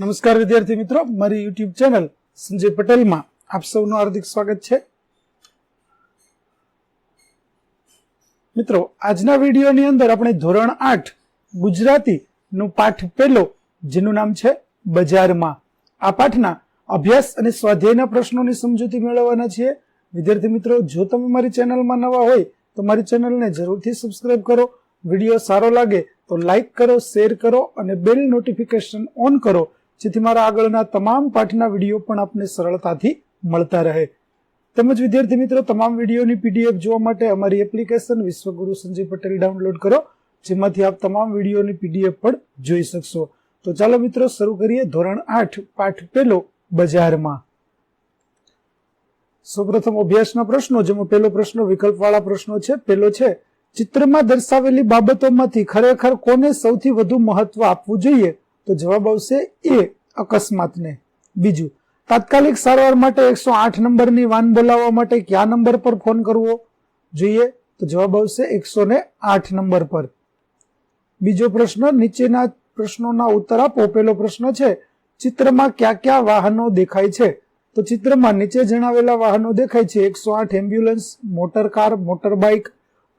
નમસ્કાર વિદ્યાર્થી મિત્રો, મારી યુટ્યુબ ચેનલ સંજય પટેલમાં આપ સૌનું હાર્દિક સ્વાગત છે. મિત્રો, આજના વિડીયોની અંદર આપણે ધોરણ આઠ ગુજરાતીનું પાઠ પહેલો, જેનું નામ છે બજારમાં. આ પાઠના અભ્યાસ અને સ્વાધ્યાયના પ્રશ્નોની સમજૂતી મેળવવાના છીએ. વિદ્યાર્થી મિત્રો, જો તમે મારી ચેનલમાં નવા હોય, તો મારી ચેનલને જરૂરથી સબસ્ક્રાઇબ કરો. વીડિયો સારો લાગે તો લાઈક કરો શેર કરો અને બેલ નોટિફિકેશન ઓન કરો. જેથી મારા આગળના તમામ પાઠના વીડિયો પણ આપને સરળતાથી મળતા રહે. તેમજ વિદ્યાર્થી મિત્રો, તમામ વિડીયોની પીડીએફ જોવા માટે અમારી એપ્લિકેશન વિશ્વગુરુ સંજય પટેલ ડાઉનલોડ કરો, જેમાંથી આપ તમામ વિડીયોની પીડીએફ પણ જોઈ શકશો. તો ચાલો મિત્રો, શરૂ કરીએ ધોરણ આઠ, પાઠ પેલો બજારમાં. સૌપ્રથમ અભ્યાસના પ્રશ્નો, જેમાં પહેલો પ્રશ્ન વિકલ્પવાળા પ્રશ્નો છે. પહેલો છે, ચિત્રમાં દર્શાવેલી બાબતોમાંથી ખરેખર કોને સૌથી વધુ મહત્વ આપવું જોઈએ? તો જવાબ આવશે એ અકસ્માતને. બીજું, તાત્કાલિક સારવાર માટે એકસો આઠ નંબરની વાન બોલાવવા માટે કયા નંબર પર ફોન કરવો? જોઈએ, તો જવાબ આવશે એકસો ને આઠ નંબર પર. બીજો પ્રશ્ન, નીચેના પ્રશ્નોના ઉત્તર આપો. પહેલો પ્રશ્ન છે, ચિત્રમાં કયા કયા વાહનો દેખાય છે? તો ચિત્રમાં નીચે જણાવેલા વાહનો દેખાય છે. એકસો આઠ ambulance, motor car, motor bike,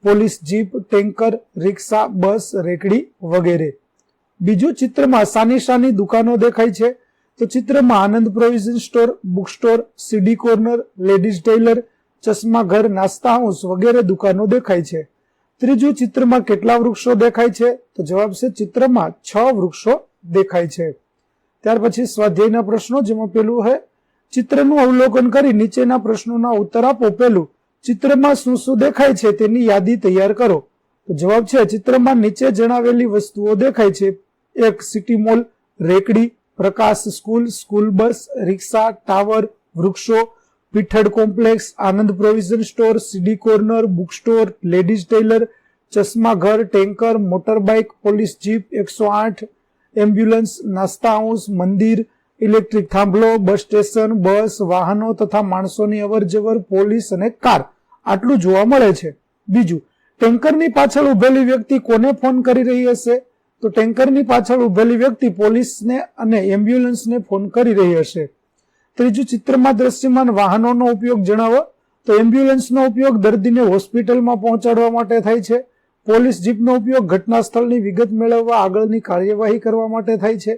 police jeep, tanker, રિક્ષા, બસ, રેકડી વગેરે. બીજું ચિત્રમાં સાની સાની દુકાનો દેખાય છે. તો ચિત્રમાં Anand provision store, book store, CD corner, ladies tailor, ચશ્મા ઘર, નાસ્તા હાઉસ વગેરે દુકાનો દેખાય છે. ત્રીજું ચિત્રમાં કેટલા વૃક્ષો દેખાય છે? તો જવાબ છે ચિત્રમાં છ વૃક્ષો દેખાય છે. ત્યાર પછી સ્વાધ્યાયના પ્રશ્નો, જેમાં પેલું છે ચિત્રનું અવલોકન કરી નીચેના પ્રશ્નોના ઉત્તર આપો. પેલું, ચિત્રમાં શું શું દેખાય છે તેની યાદી તૈયાર કરો. તો જવાબ છે ચિત્રમાં નીચે જણાવેલી વસ્તુઓ દેખાય છે. એક સિટી મોલ, રેકડી, પ્રકાશ સ્કૂલ સ્કૂલ બસ, રિક્ષા, ટાવર, વૃક્ષો Pithad complex, Anand provision store, CD corner book store ladies tailor, ચશ્મા ઘર, tanker motor bike police jeep, એકસો આઠ, એમ્બ્યુલન્સ, નાસ્તા હાઉસ, મંદિર, ઇલેક્ટ્રિક થાંભલો, બસ સ્ટેશન, બસ, વાહનો તથા માણસોની અવર જવર પોલીસ અને કાર. આટલું જોવા મળે છે. બીજું, ટેન્કરની પાછળ ઉભેલી વ્યક્તિ કોને ફોન કરી રહી હશે? તો ટેન્કરની પાછળ ઉભેલી વ્યક્તિ પોલીસને અને એમ્બ્યુલન્સને ફોન કરી રહી હશે. ત્રીજું, ચિત્રમાં દ્રશ્યમાન વાહનોનો ઉપયોગ જણાવો. તો એમ્બ્યુલન્સનો ઉપયોગ દર્દીને હોસ્પિટલમાં પહોંચાડવા માટે થાય છે. પોલીસ જીપનો ઉપયોગ ઘટના સ્થળની વિગત મેળવવા આગળની કાર્યવાહી કરવા માટે થાય છે.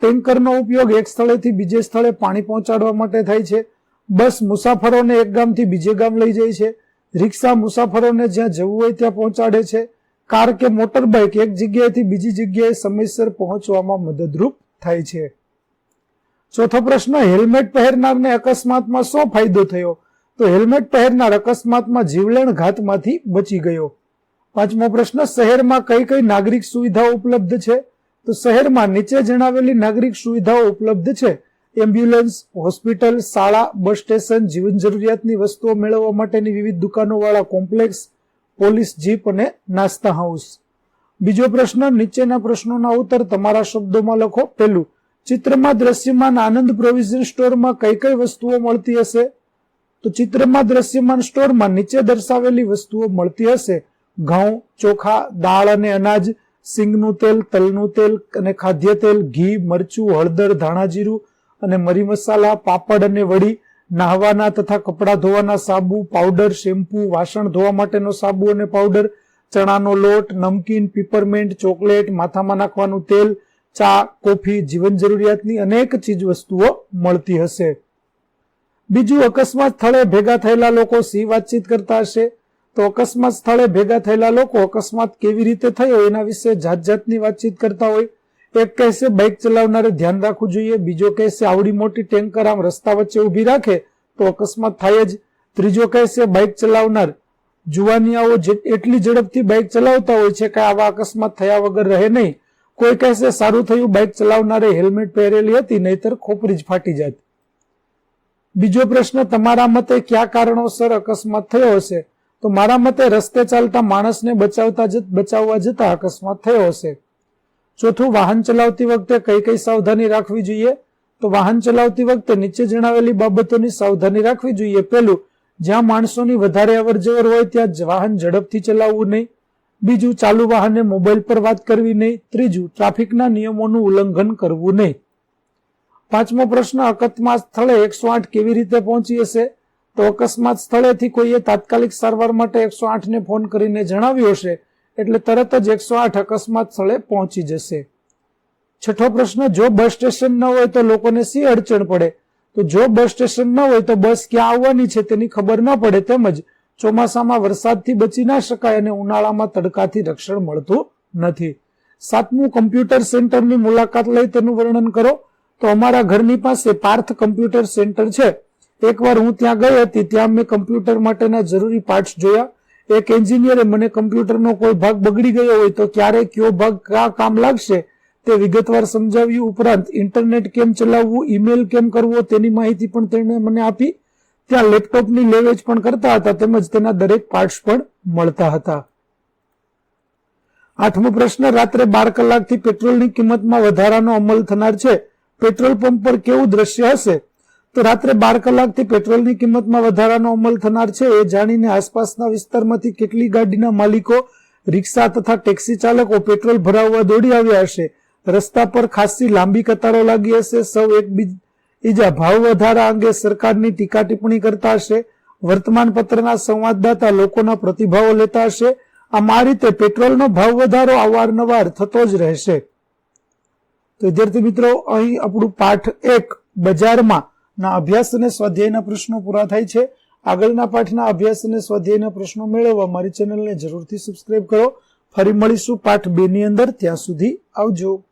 ટેન્કરનો ઉપયોગ એક સ્થળેથી બીજે સ્થળે પાણી પહોંચાડવા માટે થાય છે. બસ મુસાફરોને એક ગામથી બીજે ગામ લઈ જાય છે. રિક્ષા મુસાફરોને જ્યાં જવું હોય ત્યાં પહોંચાડે છે. કાર કે મોટર બાઇક એક જગ્યાએથી બીજી જગ્યાએ સમયસર પહોંચવામાં મદદરૂપ થાય છે. ચોથો પ્રશ્ન, હેલ્મેટ પહેરનારને અકસ્માતમાં શું ફાયદો થયો? તો હેલ્મેટ પહેરનાર અકસ્માતમાં જીવલેણ ઘાતમાંથી બચી ગયો. પાંચમો પ્રશ્ન, શહેરમાં કઈ કઈ નાગરિક સુવિધાઓ ઉપલબ્ધ છે? તો શહેરમાં નીચે જણાવેલી નાગરિક સુવિધાઓ ઉપલબ્ધ છે. એમ્બ્યુલન્સ, હોસ્પિટલ, શાળા, બસ સ્ટેશન, જીવન જરૂરિયાતની વસ્તુઓ મેળવવા માટેની વિવિધ દુકાનોવાળા કોમ્પ્લેક્સ પોલીસ જીપ અને નાસ્તા હાઉસ. બીજો પ્રશ્ન, નીચેના પ્રશ્નોના ઉત્તર તમારા શબ્દોમાં લખો. પહેલું, ચિત્રમાં દ્રશ્યમાન આનંદ પ્રોવિઝન સ્ટોરમાં કઈ કઈ વસ્તુઓ મળતી હશે? તો ચિત્રમાં દ્રશ્યમાન સ્ટોરમાં નીચે દર્શાવેલી વસ્તુઓ મળતી હશે. ઘઉં, ચોખા, દાળ અને અનાજ, સિંગનું તેલ, તલનું તેલ અને ખાદ્ય તેલ ઘી, મરચું, હળદર ધાણા જીરું અને મરી મસાલા, પાપડ અને વડી નાહવાના તથા કપડાં ધોવાના સાબુ પાવડર શેમ્પુ વાસણ ધોવા માટેનો સાબુ અને પાવડર ચણાનો લોટ, નમકીન પીપરમેન્ટ ચોકલેટ માથામાં નાખવાનું તેલ, ચા, કોફી, જીવન જરૂરિયાતની અનેક ચીજ વસ્તુઓ મળતી હશે. બીજું, અકસ્માત સ્થળે ભેગા થયેલા લોકો સી વાતચીત કરતા હશે. તો અકસ્માત સ્થળે ભેગા થયેલા લોકો અકસ્માત કેવી રીતે થયો એના વિશે જાત જાતની વાતચીત કરતા હોય. એક કહેશે બાઇક ચલાવનારે ધ્યાન રાખવું જોઈએ, બીજો કહેશે આવડી મોટી ટેન્કર આમ રસ્તા વચ્ચે ઊભી રાખે તો અકસ્માત થાય જ. ત્રીજો કહેશે બાઇક ચલાવનાર જુવાનિયાઓ એટલી ઝડપથી બાઇક ચલાવતા હોય છે કે આવા અકસ્માત થયા વગર રહે નહીં. કોઈ કહેશે સારું થયું બાઇક ચલાવનારે હેલ્મેટ પહેરેલી હતી, નહીતર ખોપરી જ ફાટી જાત. બીજો પ્રશ્ન, તમારા મતે કયા કારણોસર અકસ્માત થયો હશે? તો મારા મતે રસ્તે ચાલતા માણસને બચાવતા બચાવવા જતા અકસ્માત થયો હશે. ચોથું, વાહન ચલાવતી વખતે કઈ કઈ સાવધાની રાખવી જોઈએ? તો વાહન ચલાવતી વખતે નીચે જણાવેલી બાબતોની સાવધાની રાખવી જોઈએ. પહેલું, જ્યાં માણસોની વધારે અવર જવર હોય ત્યાં વાહન ઝડપથી ચલાવવું નહીં. બીજું, ચાલુ વાહને મોબાઈલ પર વાત કરવી નહીં. ત્રીજું, ટ્રાફિકના નિયમોનું ઉલ્લંઘન કરવું નહીં. પાંચમો પ્રશ્ન, અકસ્માત સ્થળે એકસો આઠ કેવી રીતે પહોંચી હશે? તો અકસ્માત સ્થળેથી કોઈએ તાત્કાલિક સારવાર માટે એકસો આઠને ફોન કરીને જણાવ્યું હશે. એટલે તરત જ એકસો આઠ અકસ્માત સ્થળે પહોંચી જશે. છઠ્ઠો પ્રશ્ન, જો બસ સ્ટેશન ન હોય તો લોકોને શી અડચણ પડે? તો જો બસ સ્ટેશન ન હોય તો બસ ક્યાં આવવાની છે તેની ખબર ન પડે તેમજ ચોમાસામાં વરસાદથી બચી ના શકાય અને ઉનાળામાં તડકાથી રક્ષણ મળતું નથી. સાતમું, કમ્પ્યુટર સેન્ટરની મુલાકાત લઈ તેનું વર્ણન કરો. તો અમારા ઘરની પાસે પાર્થ કમ્પ્યુટર સેન્ટર છે. એકવાર હું ત્યાં ગઈ હતી, ત્યાં મેં કમ્પ્યુટર માટેના જરૂરી પાર્ટ્સ જોયા. એક એન્જિનિયરે મને કમ્પ્યુટરનો કોઈ ભાગ બગડી ગયો હોય તો ક્યારે કયો ભાગ કયા કામ લાગશે તે વિગતવાર સમજાવ્યું ઉપરાંત ઇન્ટરનેટ કેમ ચલાવવું, ઈમેલ કેમ કરવો તેની માહિતી પણ તેણે મને આપી. ત્યાં લેપટોપની લેવેચ પણ કરતા હતા તેમજ તેના દરેક પાર્ટ્સ પણ મળતા હતા. આઠમો પ્રશ્ન, રાત્રે બાર કલાકથી પેટ્રોલની કિંમતમાં વધારાનો અમલ થનાર છે. પેટ્રોલ પંપ પર કેવું દ્રશ્ય હશે? તો રાત્રે બાર કલાકથી પેટ્રોલની કિંમતમાં વધારાનો અમલ થનાર છે. એ જાણીને આસપાસના વિસ્તારમાંથી કેટલી ગાડીના માલિકો, રિક્ષા તથા ટેક્સી ચાલકો પેટ્રોલ ભરાવવા દોડી આવ્યા હશે. રસ્તા પર ખાસી લાંબી કતારો લાગી હશે. સૌ એકબીજા ભાવ વધારા અંગે સરકારની ટીકા ટિપ્પણી કરતા હશે. વર્તમાન પત્રના સંવાદદાતા લોકોના પ્રતિભાવો લેતા હશે. આમ આ રીતે પેટ્રોલનો ભાવ વધારો અવારનવાર થતો જ રહેશે. તો વિદ્યાર્થી મિત્રો, અહીં આપણું પાઠ એક, બજારમાં ના અભ્યાસ અને સ્વાધ્યાયના પ્રશ્નો પૂરા થાય છે. આગળના પાઠના અભ્યાસ અને સ્વાધ્યાયના પ્રશ્નો મેળવવા મારી ચેનલને જરૂરથી સબસ્ક્રાઇબ કરો. ફરી મળીશું પાઠ બે ની અંદર. ત્યાં સુધી આવજો.